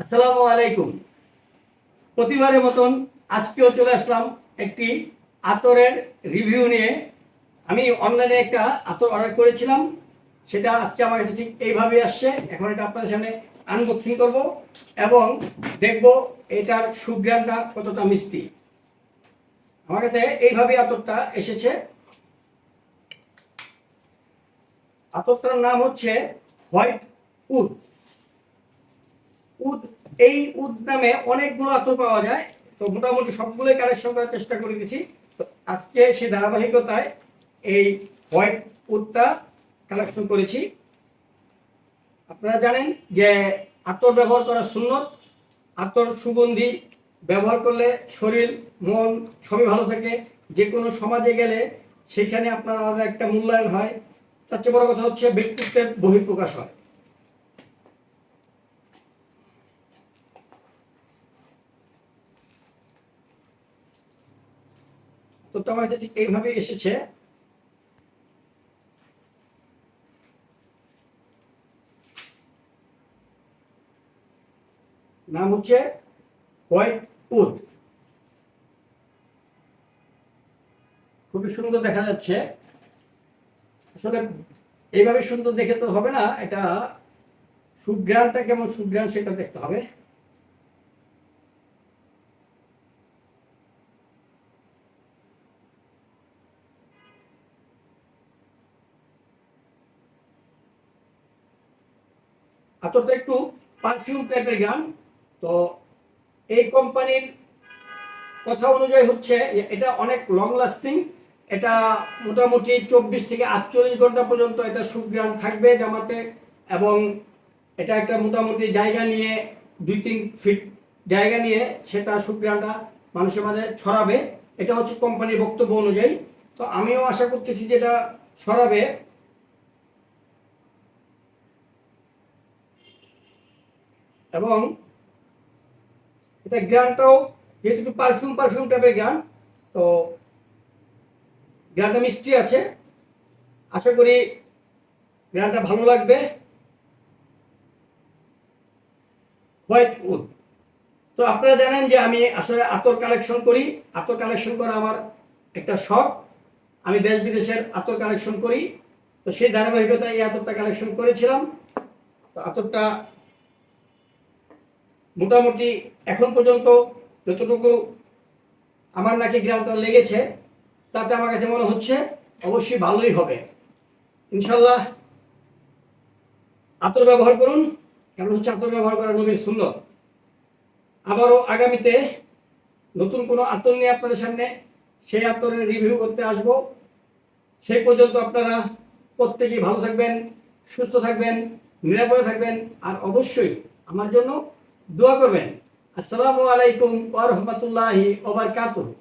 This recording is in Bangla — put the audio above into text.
আসসালামু আলাইকুম। প্রতিবারের মতন আজকেও চলে আসলাম একটি আতরের রিভিউ নিয়ে। আমি অনলাইনে একটা আতর অর্ডার করেছিলাম, সেটা আজকে আমার কাছে ঠিক এইভাবে আসছে। এখন এটা আপনাদের সামনে আনবক্সিং করব এবং দেখব এটার সুগ্রানটা কতটা মিষ্টি। আমার কাছে এইভাবে আতরটা এসেছে। আতরটার নাম হচ্ছে হোয়াইট উড। উদ, এই উদ নামে অনেকগুলো আতর পাওয়া যায়। তো মোটামুটি সবগুলোই কালেকশন করার চেষ্টা করে দিয়েছি। তো আজকে সেই ধারাবাহিকতায় এই হোয়াইট উদটা কালেকশন করেছি। আপনারা জানেন যে আতর ব্যবহার করা সুন্নত। আতর সুগন্ধি ব্যবহার করলে শরীর, মন সবই ভালো থাকে। যে কোনো সমাজে গেলে সেখানে আপনার আলাদা একটা মূল্যায়ন হয়। তার চেয়ে বড় কথা হচ্ছে ব্যক্তিত্বের বহিঃপ্রকাশ হয়। তোমার কাছে ঠিক এইভাবে এসেছে। নাম হচ্ছে হোয়াইট উড। খুবই সুন্দর দেখা যাচ্ছে। আসলে এইভাবে সুন্দর দেখে তো হবে না, এটা সুগ্রানটা কেমন সুগ্রান সেটা দেখতে হবে। আতরটা একটু পারফিউম টাইপের গান। তো এই কোম্পানির কথা অনুযায়ী হচ্ছে এটা অনেক লং লাস্টিং এটা মোটামুটি চব্বিশ থেকে আটচল্লিশ ঘণ্টা পর্যন্ত এটা সুগ্রান থাকবে জামাতে এবং এটা একটা মোটামুটি জায়গা নিয়ে দুই তিন ফিট জায়গা নিয়ে সে তার সুগ্রানটা মানুষের মাঝে ছড়াবে। এটা হচ্ছে কোম্পানির বক্তব্য অনুযায়ী। তো আমিও আশা করতেছি যে এটা ছড়াবে। এবং এটা গ্রানটাও যেহেতু একটু পারফিউম পারফিউম টাইপের গান তো গানটা মিষ্টি আছে। আশা করি গানটা ভালো লাগবে। হোয়াইট উড তো আপনারা জানেন যে আমি আসলে আতর কালেকশন করি। আতর কালেকশন করা আমার একটা শখ। আমি দেশ বিদেশের আতর কালেকশন করি। তো সেই ধারাবাহিকতায় এই আতরটা কালেকশন করেছিলাম। তো আতরটা মোটামুটি এখন পর্যন্ত যতটুকু আমার নাকি গ্রামটা লেগেছে, তাতে আমার কাছে মনে হচ্ছে অবশ্যই ভালোই হবে। ইনশাল্লাহ আতর ব্যবহার করুন, কারণ হচ্ছে আতর ব্যবহার করা নবীর সুন্দর আবারও আগামীতে নতুন কোনো আতর নিয়ে আপনাদের সামনে সেই আতরের রিভিউ করতে আসব। সেই পর্যন্ত আপনারা প্রত্যেকেই ভালো থাকবেন, সুস্থ থাকবেন, নিরাপদে থাকবেন, আর অবশ্যই আমার জন্য দোয়া করবেন। আসসালামু আলাইকুম ওরহমতুল্লাহি ওবার ওয়া বারাকাতুহু।